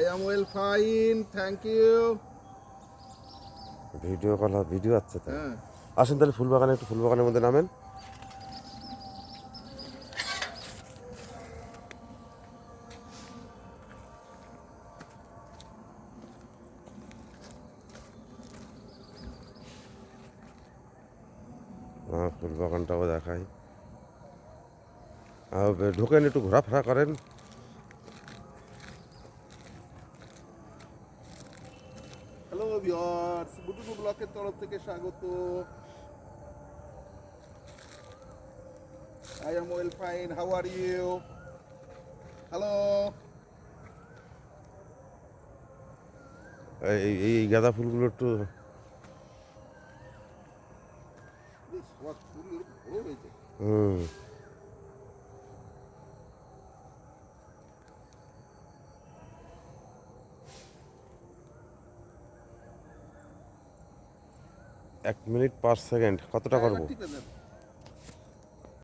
I am well fine thank you video call video আছে তাই। হ্যাঁ। আসেন তাহলে ফুলবাগানে একটু ফুলবাগানের মধ্যে নামেন। হ্যাঁ ফুলবাগানটাও দেখাই। আর ঢোকেন একটু ঘোরাফেরা করেন। হ্যালো ভিউয়ার্স বুটুকু ব্লকের তরফ থেকে স্বাগত। I am well fine how are you hello এই এই- গাঁদা ফুলগুলো একটু হুম। এক মিনিট পার সেকেন্ড কতটা করব?